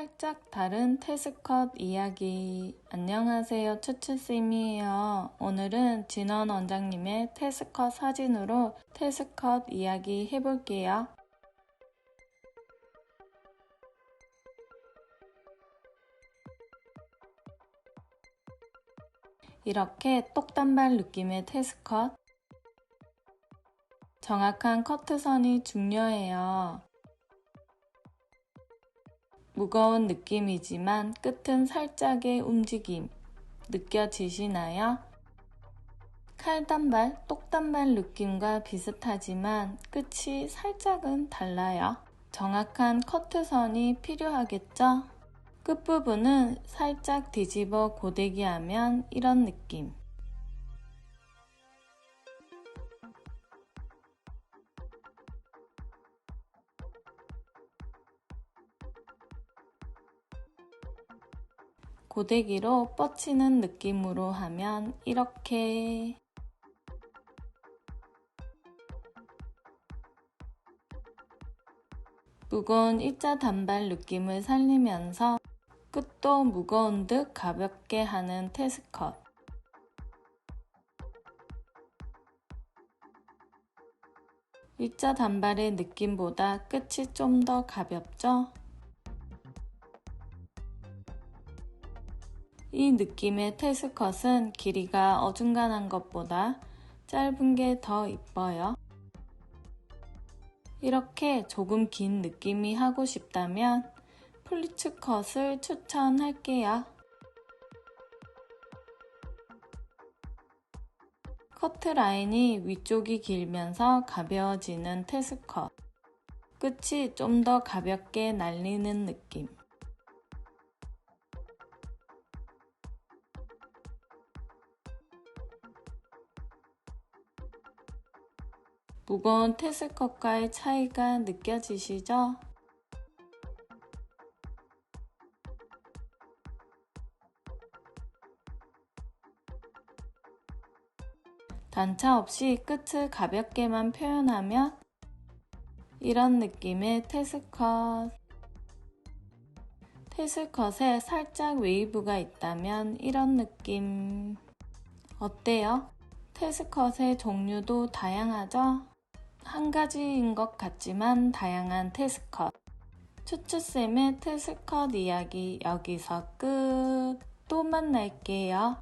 살짝 다른 테스컷 이야기. 안녕하세요. 추추쌤이에요. 오늘은 진원 원장님의 테스컷 사진으로 테스컷 이야기 해볼게요. 이렇게 똑단발 느낌의 테스컷. 정확한 커트선이 중요해요. 무거운 느낌이지만 끝은 살짝의 움직임 느껴지시나요? 칼단발, 똑단발 느낌과 비슷하지만 끝이 살짝은 달라요. 정확한 커트선이 필요하겠죠? 끝부분은 살짝 뒤집어 고데기 하면 이런 느낌. 고데기로 뻗치는 느낌으로 하면 이렇게 무거운 일자 단발 느낌을 살리면서 끝도 무거운 듯 가볍게 하는 테스컷 일자 단발의 느낌보다 끝이 좀 더 가볍죠? 이 느낌의 테스컷은 길이가 어중간한 것보다 짧은 게 더 이뻐요. 이렇게 조금 긴 느낌이 하고 싶다면 플리츠 컷을 추천할게요. 커트 라인이 위쪽이 길면서 가벼워지는 테스컷. 끝이 좀 더 가볍게 날리는 느낌. 무거운 테스컷과의 차이가 느껴지시죠? 단차 없이 끝을 가볍게만 표현하면 이런 느낌의 테스컷 테스컷에 살짝 웨이브가 있다면 이런 느낌 어때요? 테스컷의 종류도 다양하죠? 한 가지인 것 같지만 다양한 테스컷. 추추쌤의 테스컷 이야기 여기서 끝. 또 만날게요.